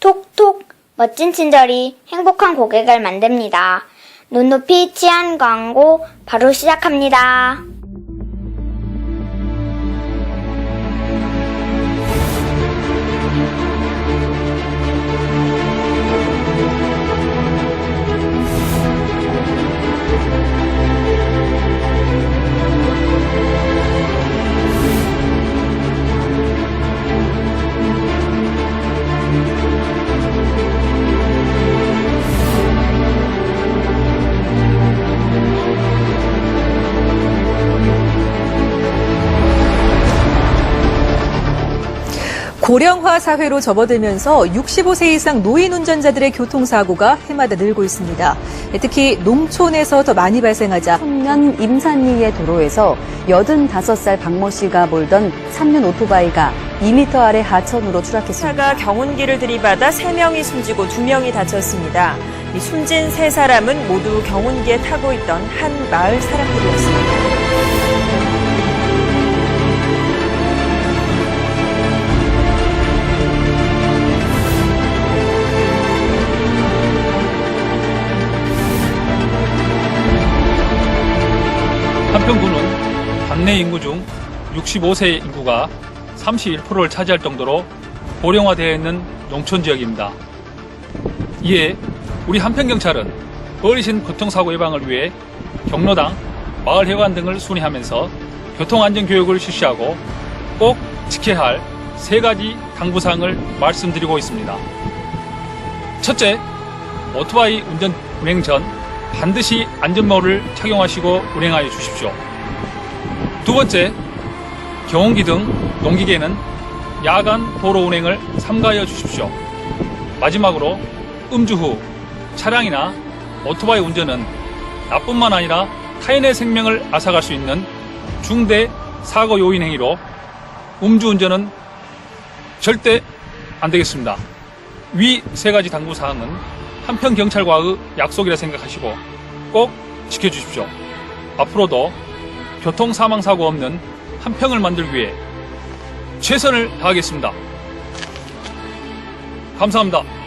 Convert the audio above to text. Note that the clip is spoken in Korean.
톡톡 멋진 친절이 행복한 고객을 만듭니다. 눈높이 치안 광고 바로 시작합니다. 고령화 사회로 접어들면서 65세 이상 노인 운전자들의 교통사고가 해마다 늘고 있습니다. 특히 농촌에서 더 많이 발생하자 청년 임산리의 도로에서 85살 박모 씨가 몰던 3륜 오토바이가 2m 아래 하천으로 추락했습니다. 차가 경운기를 들이받아 3명이 숨지고 2명이 다쳤습니다. 이 숨진 3사람은 모두 경운기에 타고 있던 한 마을 사람들이었습니다. 한평구는 당내 인구 중 65세 인구가 31%를 차지할 정도로 고령화되어 있는 농촌 지역입니다. 이에 우리 한평경찰은 어르신 교통사고 예방을 위해 경로당, 마을회관 등을 순회하면서 교통안전교육을 실시하고 꼭 지켜야 할 세 가지 당부사항을 말씀드리고 있습니다. 첫째, 오토바이 운전 운행 전 반드시 안전모를 착용하시고 운행하여 주십시오. 두 번째, 경운기 등 농기계는 야간 도로 운행을 삼가하여 주십시오. 마지막으로 음주 후 차량이나 오토바이 운전은 나뿐만 아니라 타인의 생명을 앗아갈 수 있는 중대 사고 요인 행위로 음주운전은 절대 안 되겠습니다. 위 세 가지 당부 사항은 한편 경찰과의 약속이라 생각하시고 꼭 지켜주십시오. 앞으로도 교통 사망 사고 없는 한평을 만들기 위해 최선을 다하겠습니다. 감사합니다.